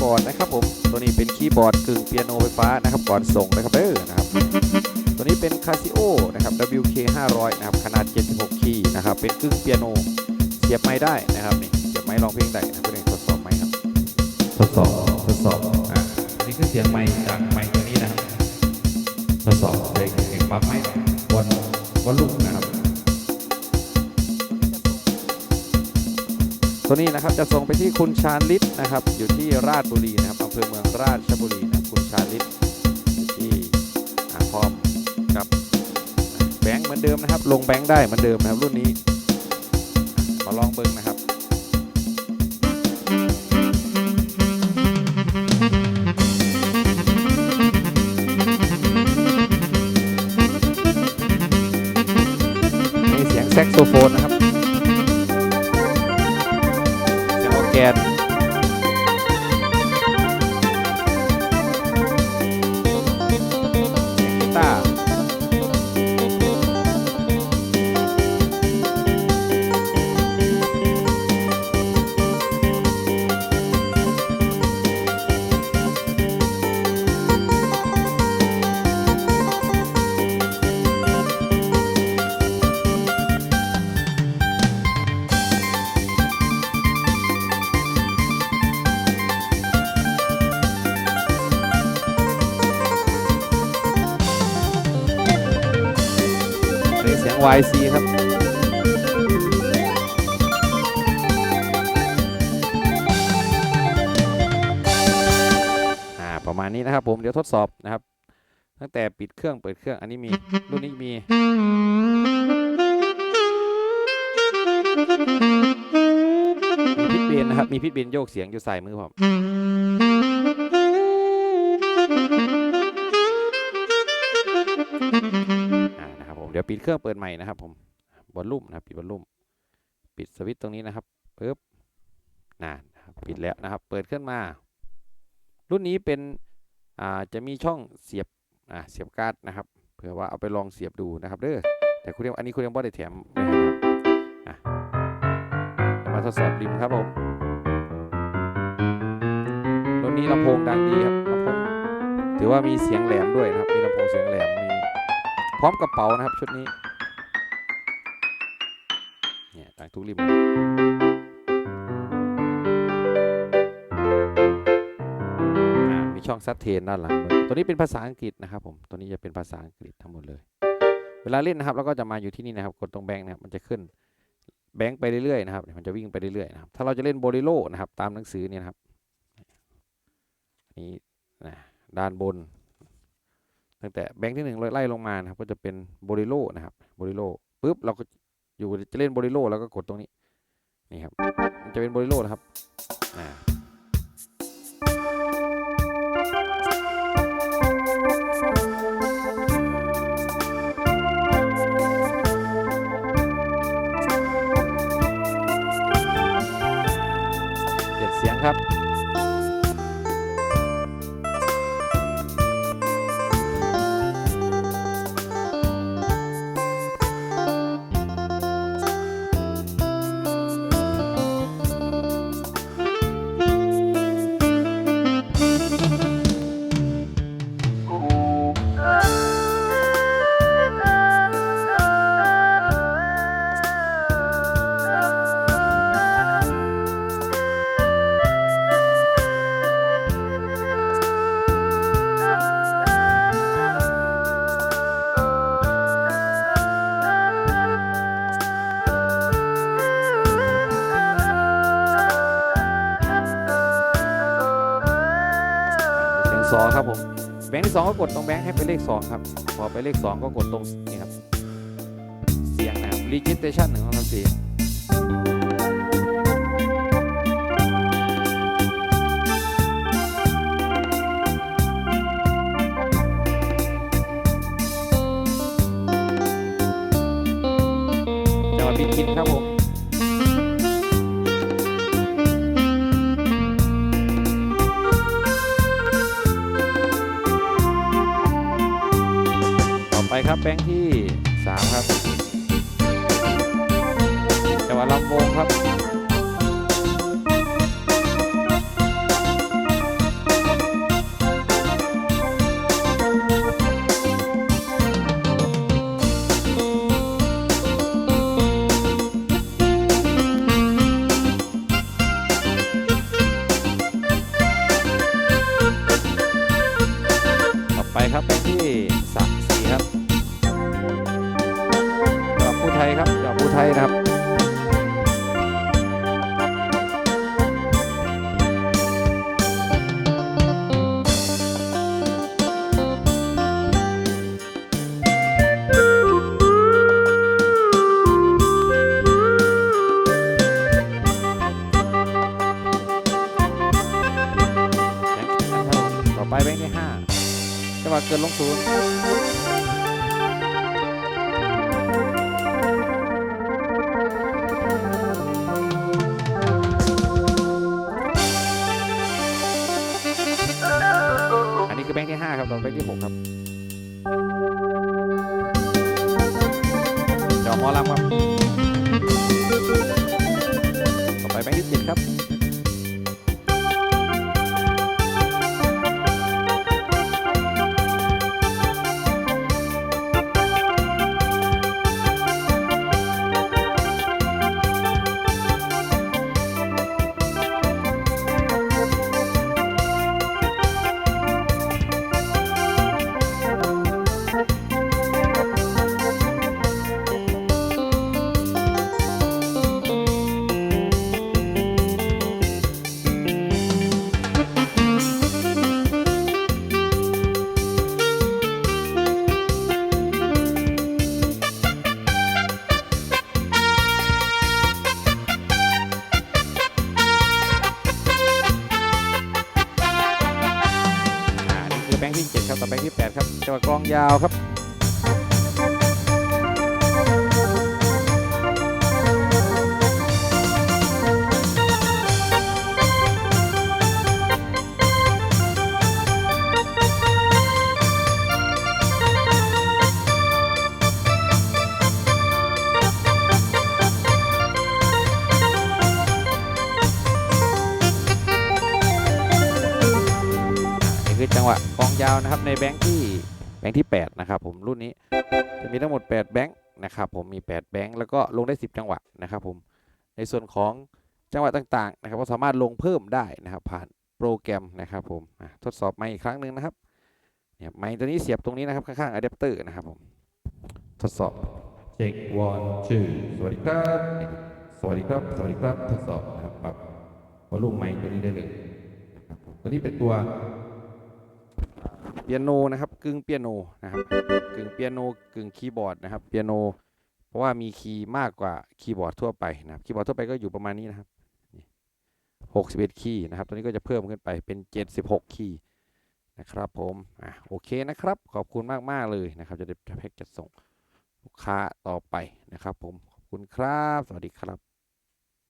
ย์บอร์ดนะครับผม ตัวนี้เป็นคีย์บอร์ดกึ่งเปียโนไฟฟ้านะครับก่อนส่งนะครับเด้อนะครับ ตัวนี้เป็น Casio นะครับ WK 500นะครับขนาด 76 คีย์นะครับ เป็นกึ่งเปียโนเสียบไม้ได้นะครับนี่เสียบไม้ร้องเพลงได้นะครับเพื่อนทดสอบไม้ครับ ทดสอบ ทดสอบ อะอันนี้คือเสียงไม้จากไม้ตัวนี้นะครับ ทดสอบเลยเสียงปรับไม้บนบนลูกนะครับ ตัวนี้นะครับจะส่งไปที่คุณชาญฤทธิ์นะครับ อยู่ที่ราชบุรีนะครับอำเภอเมืองราชบุรีนะค,คุณชาญฤทธิ์อยู่ที่อาคอมกับแบงค์เหมือนเดิมนะครับ ลงแบงค์ได้เหมือนเดิมนะครับรุ่นนี้มาลองเบิ้งนะครับมีเสียงแซกโซโฟนนะครับ เ YC ครับประมาณนี้นะครับผมเดี๋ยวทดสอบนะครับ ตั้งแต่ปิดเครื่องเปิดเครื่องอันนี้มีรุ่นนี้มี มีพิทเบนนะครับ มีพิทเบนโยกเสียงอยู่ใส่มือผม เดี๋ยวปิดเครื่องเปิดใหม่นะครับผมบอลลุ่มนะครับปิดบอลลุ่มปิดสวิตช์ตรงนี้นะครับปึ๊บน่านะครับปิดแล้วนะครับ เปิดขึ้นมา รุ่นนี้เป็นอ่าจะมีช่องเสียบอ่าเสียบการ์ดนะครับเผื่อว่าเอาไปลองเสียบดูนะครับเด้อแต่คุณเรียกอันนี้คุณเรียกว่าได้แถมไม่ให้นะครับอะเอามาทดสอบริมครับผมรุ่นนี้ลำโพงดังดีครับลำโพงถือว่ามีเสียงแหลมด้วยนะครับมีลำโพงเสียงแหลม พร้อมกระเป๋านะครับชุดนี้เนี่ยดังทุกริมเลยอ่ามีช่องซัดเทนด้านหลังตัวนี้เป็นภาษาอังกฤษนะครับผมตัวนี้จะเป็นภาษาอังกฤษทั้งหมดเลย เวลาเล่นนะครับเราก็จะมาอยู่ที่นี่นะครับกดตรงแบงค์นะครับมันจะขึ้นแบงค์ไปเรื่อยๆนะครับมันจะวิ่งไปเรื่อยๆนะครับถ้าเราจะเล่นโบลิโลนะครับตามหนังสือเนี่ยนะครับนี่นะด้านบน ตั้งแต่แบงค์ที่หนึ่งไล่ลงมานะครับก็จะเป็นโบลิโลนะครับโบลิโลปุ๊บเราก็อยู่จะเล่นโบลิโลแล้วก็กดตรงนี้นี่ครับมันจะเป็นโบลิโลนะครับอ่าเสียงครับ สองครับผมแบงค์ที่สองก็กดตรงแบงค์ให้เป็นเลขสองครับพอไปเลขสองก็กดตรงนี่ครับเสียงนะครับ registration หนึ่งสองสามสี่ แบงค์ที่ 3 ครับจังหวะลำวงครับไปครับแบงค์ที่ ช้ะครับต่อไปเบงค์ที่ห้าจะมาเกินลงศูนย์ ครับตอไปแบงค์ที่6ครับจอหมอลำครับต่อไปแบงค์ที่7ครับ ครับจังหวะกลองยาวครับนี่คือจังหวะกองยาวนะครับในแบงค์ที่ แบงค์ที่ 8 นะครับผมรุ่นนี้จะมีทั้งหมด 8 แบงค์นะครับผมมี 8 แบงค์แล้วก็ลงได้ 10 จังหวะนะครับผมในส่วนของจังหวะต่างๆนะครับก็สามารถลงเพิ่มได้นะครับ ผ่านโปรแกรมนะครับผมอะทดสอบไมค์อีกครั้งหนึ่งนะครับเนี่ยไมค์ตัวนี้เสียบตรงนี้นะครับข้างๆอะแดปเตอร์นะครับผมทดสอบเช็ค one two สวัสดีครับ สวัสดีครับ สวัสดีครับ ทดสอบนะครับปรับวอลลุ่มไมค์ตัวนี้ได้เลยนะครับผมตัวนี้เป็นตัวเปียโนนะครับ กึ่งเปียโนนะครับกึ่งเปียโนกึ่งคีย์บอร์ดนะครับเปียโน เพราะว่ามีคีย์มากกว่าคีย์บอร์ดทั่วไปนะครับคีย์บอร์ดทั่วไปก็อยู่ประมาณนี้นะครับนี่61คีย์นะครับตัวนี้ก็จะเพิ่มขึ้นไปเป็น76คีย์นะครับผมอะโอเคนะครับ ขอบคุณมาก ๆ เลยนะครับ จะได้แพ็กจะส่งลูกค้าต่อไปนะครับผมขอบคุณครับ สวัสดีครับ